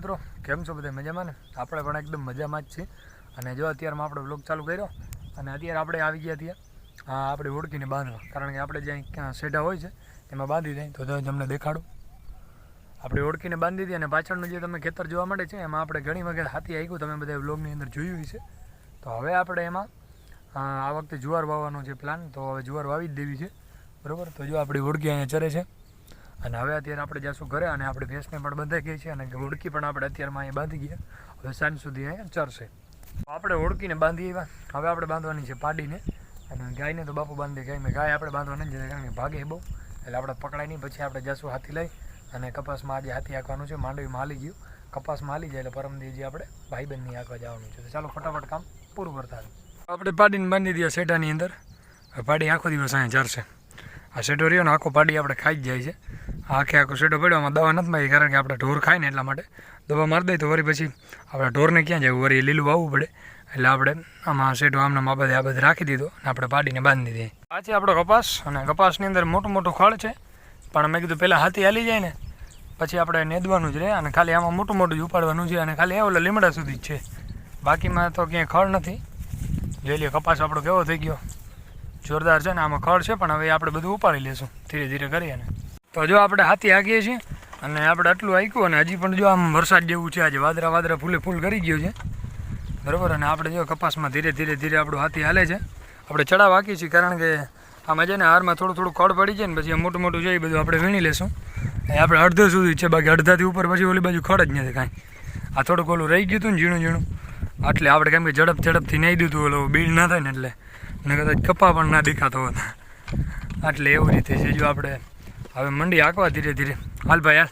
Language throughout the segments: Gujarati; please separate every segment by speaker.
Speaker 1: છો બધા? મજામાં ને? આપણે પણ એકદમ મજામાં જ છીએ. અને જો અત્યારમાં આપણે બ્લોગ ચાલુ કર્યો, અને અત્યારે આપણે આવી ગયા ત્યાં હા આપણે ઓળખીને બાંધવા. કારણ કે આપણે જ્યાં ક્યાં સેઢા હોય છે એમાં બાંધી દઈએ તો તમને દેખાડું. આપણે ઓળખીને બાંધી દઈએ અને પાછળનું જે તમે ખેતર જોવા મળે છે, એમાં આપણે ઘણી વખત હાથી આવ્યું તમે બધા બ્લોગની અંદર જોયું છે તો હવે આપણે એમાં, આ વખતે જુવાર વાવવાનો છે પ્લાન તો હવે જુવાર વાવી જ દેવી છે. બરાબર? તો જો આપણી ઓળખી અહીંયા ચરે છે. અને હવે અત્યારે આપણે જઈશું ઘરે અને આપણે ભેંસને પણ બંધાઈ ગઈ છે અને ઓળખી પણ આપણે અત્યારમાં અહીંયા બાંધી ગયા. હવે સાંજ સુધી અહીંયા ચરશે આપણે ઓળખીને બાંધી આવ્યા. હવે આપણે બાંધવાની છે પાડીને. અને ગાયને તો બાપુ બાંધી ગાય ગાય આપણે બાંધવાની નથી કારણ કે ભાગે બહુ. એટલે આપણે પકડાય નહીં, પછી આપણે જઈશું હાથી લઈ. અને કપાસમાં આજે હાથી આંકવાનું છે માંડવીમાં હાલી ગયું. કપાસમાં હાલી જાય એટલે પરમ દિવસે આપણે ભાઈબંધની આંકવા જવાનું છે. તો ચાલો ફટાફટ કામ પૂરું કરતા. આપણે પાડીને બાંધી દઈએ શેઢાની અંદર. પાડી આખો દિવસ અહીંયા ચારશે આ શેડો રહ્યો ને આખો પાડી આપણે ખાઈ જ જાય છે. આખે આખો શેડો પડ્યો, આમાં દવા નથી મારી કારણ કે આપણે ઢોર ખાય ને એટલા માટે. દવા મારી દઈએ તો વળી પછી આપણે ઢોરને ક્યાં જવું? વળી લીલું વાવવું પડે. એટલે આપણે આમાં શેડો આમને આ બધે આ બધે રાખી દીધો અને આપણે પાડીને બાંધી દઈએ આ છે આપણો કપાસ અને કપાસની અંદર મોટું મોટું ખળ છે. પણ મેં કીધું પહેલાં હાથી હાલી જાય ને, પછી આપણે નેદવાનું જ રહે અને ખાલી આમાં મોટું મોટું જ ઉપાડવાનું છે અને ખાલી ઓલા લીમડા સુધી જ છે. બાકીમાં તો ક્યાંય ખળ નથી. જોઈ લઈએ કપાસ આપણો કેવો થઈ ગયો. જોરદાર છે ને આમાં ખડ છે, પણ હવે આપણે બધું ઉપાડી લેશું ધીરે ધીરે કરીએ ને. તો જો આપણે હાથી આગીએ છીએ અને આપણે આટલું હાક્યું અને હજી પણ જો આમ વરસાદ જેવું છે, આજે વાદરા વાદરા ફૂલે ફૂલ કરી ગયું છે. બરાબર? અને આપણે જો કપાસમાં ધીરે ધીરે ધીરે આપણું હાથી હાલે છે. આપણે ચડાવ હાકીએ છીએ કારણ કે આમાં છે ને હારમાં થોડું થોડું ખડ પડી જાય ને પછી મોટું મોટું છે એ બધું આપણે વીણી લેશું. એ આપણે અડધો સુધી છે, બાકી અડધાથી ઉપર પછી ઓલી બાજુ ખડ જ નથી કાંઈ. આ થોડુંક ઓલું રહી ગયું હતું ને ઝીણું ઝીણું. એટલે આપણે કેમ કે ઝડપ ઝડપથી નહીં દીધું, ઓલું બીડ ના થાય ને એટલે. ને કદાચ કપા પણ ના દેખાતો હોત. એટલે એવું રીતે છે. જો આપણે હવે મંડી આંકવા ધીરે ધીરે. હાલ ભાઈ, હાલ.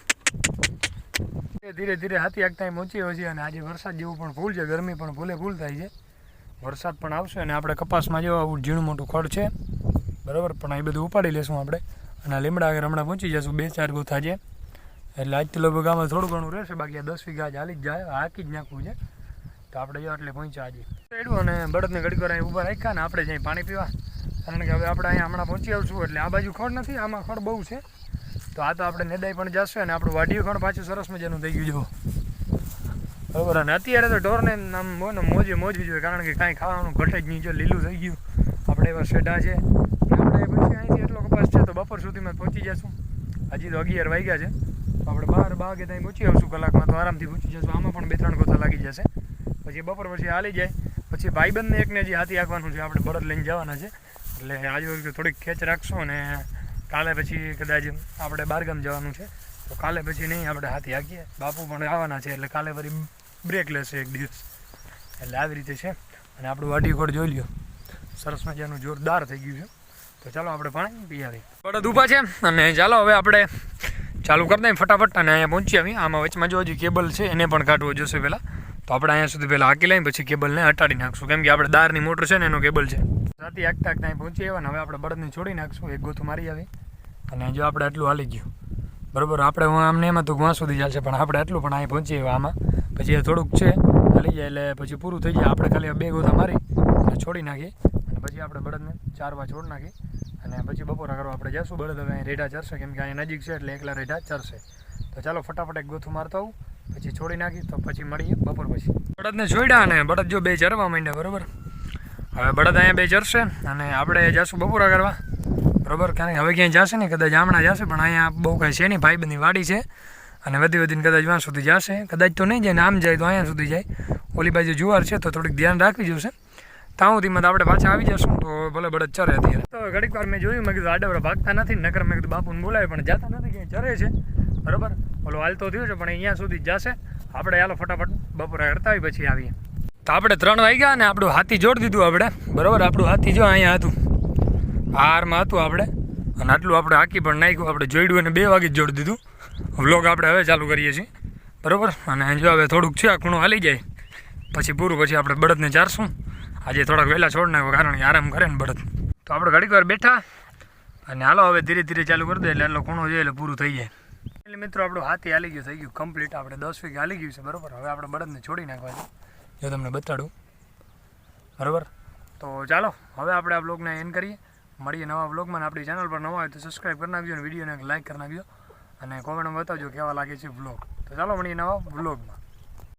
Speaker 1: ધીરે ધીરે હાથી ટાઈમ પહોંચી હોય છે અને આજે વરસાદ જેવું પણ ફૂલ છે. ગરમી પણ ભૂલે ફૂલ થાય છે. વરસાદ પણ આવશે અને આપણે કપાસમાં જેવા આવું ઝીણું મોટું ખડ છે, બરાબર? પણ એ બધું ઉપાડી લેશું આપણે. અને આ લીમડા આગળ હમણાં પહોંચી જશું. બે ચાર ગોથા છે. એટલે આજ તો લગભગ આમાં થોડું ઘણું રહેશે. બાકી આ દસ વીઘા ચાલી જ જાય. હાકી જ નાખવું છે. તો આપણે જો એટલે પહોંચ્યા આજે ચડ્યું અને બળદને ઘડીક અહીં ઊભા રાખ્યા ને આપણે જઈ પાણી પીવા. કારણ કે હવે આપણે અહીંયા હમણાં પહોંચી આવશું, એટલે આ બાજુ ખડ નથી, આમાં ખડ બહુ છે. તો આ તો આપણે નેદાઈ પણ જશે અને આપણું વાઢિયું ખડ પાછું સરસ મજાનું થઈ ગયું જો બરાબર, અને અત્યારે તો ઢોરને આમ ને મોજે મોજવી જોઈએ, કારણ કે કાંઈ ખાવાનું ઘટે જ નહીં, જો લીલું થઈ ગયું. આપણે એવા શેઢા છે. આપણે પછી અહીંથી એટલો કપાસ છે તો બપોર સુધીમાં પહોંચી જશું હજી તો અગિયાર વાગ્યા છે. આપણે બાર બાગે ત્યાં પહોંચી આવશું કલાકમાં, તો આરામથી પહોંચી જશું આમાં પણ બે, ત્રણ ગોતા લાગી જશે. પછી બપોર પછી હાલી જાય. પછી ભાઈબંધને એકને હજી હાથી આંકવાનું છે. આપણે બળદ લઈને જવાના છે. એટલે આજે થોડીક ખેંચ રાખશું અને કાલે પછી કદાચ આપણે બારગામ જવાનું છે. તો કાલે પછી નહીં, આપણે હાથી હાકીએ. બાપુ પણ આવવાના છે, એટલે કાલે ફરી બ્રેક લેશે એક દિવસ. એટલે આવી રીતે છે. અને આપણું વાટીકોટ જોઈ લ્યો. સરસ મજાનું જોરદાર થઈ ગયું છે. તો ચાલો આપણે પાણી પી આવી બળદ ઊભા છે. અને ચાલો હવે આપણે ચાલુ કરી દઈએ ફટાફટ અને અહીંયા પહોંચી આવી આમાં વચમાં જો હજી કેબલ છે, એને પણ કાઢવો જોશે પહેલાં. તો આપણે અહીંયા સુધી પહેલાં હાકી લઈને પછી કેબલને હટાડી નાખશું. કેમ કે આપણે દારની મોટર છે ને, એનો કેબલ છે. રાતે આગતા આગતા અહીં પહોંચી આવ્યા હવે આપણે બળદને છોડી નાખશું. એક ગોથું મારી આવી. અને જો આપણે આટલું હાલી ગયું. બરાબર, આપણે હું આમને એમાં તો ઘણા સુધી ચાલશે પણ આપણે આટલું પણ અહીં પહોંચી આવ્યા આમાં. પછી એ થોડુંક છે, હાલી જાય એટલે પછી પૂરું થઈ જાય. આપણે ખાલી બે ગોથા મારી અને છોડી નાખીએ અને પછી આપણે બળદને ચાર વાર છોડ નાખી. અને પછી બપોરા કરવા આપણે જઈશું બળદ હવે અહીં રેઢા ચરશે. કેમ કે અહીંયા નજીક છે એટલે એકલા રેઢા ચરશે. તો ચાલો ફટાફટ એક ગોથું મારતા આવું. પછી છોડી નાખી તો પછી મળીએ બપોર પછી. બળદને છોડ્યા અને બળદ જો બે ચરવા માંડ્યા, બરાબર? હવે બળદ અહીંયા બે ચરશે અને આપણે જઈશું બપોરા કરવા. બરોબર? કારણ કે હવે ક્યાંય જશે ને કદાચ હમણાં જશે, પણ અહીંયા બહુ કાંઈ છે નહીં, ભાઈબંધની વાડી છે. અને વધી વધીને કદાચ વાં સુધી જશે, કદાચ તો નહીં જાય, ને આમ જાય તો અહીંયા સુધી જાય. ઓલી બાજુ જુવાર છે, તો થોડીક ધ્યાન રાખવી જોશે. ત્યાં સુધીમાં આપણે પાછા આવી જશું, તો ભલે બળદ ચરે અત્યારે. તો ઘડીક વાર મેં જોયું, મેં કીધું આડવડા ભાગતા નથી. નકર મેં કીધું, બાપુને બોલાવે પણ જતા નથી, ક્યાંય ચરે છે. બરોબર? ઓલો હાલતો થયો છે, પણ અહીંયા સુધી જશે. આપણે હાલો ફટાફટ બપોરે આવી પછી આવીએ. તો આપણે ત્રણ વાગ્યા ને આપણું હાથી જોડી દીધું આપણે. બરાબર? આપણું હાથી જો અહીંયા હતું. હારમાં હતું આપણે. અને આટલું આપણે હાકી પણ નાખ્યું. આપણે જોઈડું અને બે વાગે જ જોડી દીધું. વ્લોગ આપણે હવે ચાલુ કરીએ છીએ. બરાબર? અને જો હવે થોડુંક છે, આ ખૂણો હાલી જાય. પછી પૂરું પછી આપણે બળદને ચારશું. આજે થોડાક વહેલા છોડ નાખ્યો કારણ કે આરામ કરે ને બળદ. તો આપણે ઘડીક વાર બેઠા. અને હાલો હવે ધીરે ધીરે ચાલુ કરી દે, એટલે એટલો ખૂણો જોઈએ એટલે પૂરું થઈ જાય. એટલે મિત્રો, આપણું હાથી હાલી ગયું, થઈ ગયું કમ્પ્લીટ આપણે દસ વીઘે હાલી ગયું છે, બરાબર? હવે આપણે બળદને છોડી નાખવા છે. જો તમને બતાડું. બરાબર? તો ચાલો, હવે આપણે આ બ્લોગને એન્ડ કરીએ. મળીએ નવા બ્લોગમાં આપણી ચેનલ પર નવા હોય તો સબસ્ક્રાઈબ કરી નાખજો અને વિડીયોને લાઈક કરી નાખજો. અને કોમેન્ટમાં બતાવજો કેવા લાગે છે બ્લોગ તો ચાલો, મળીએ નવા બ્લોગમાં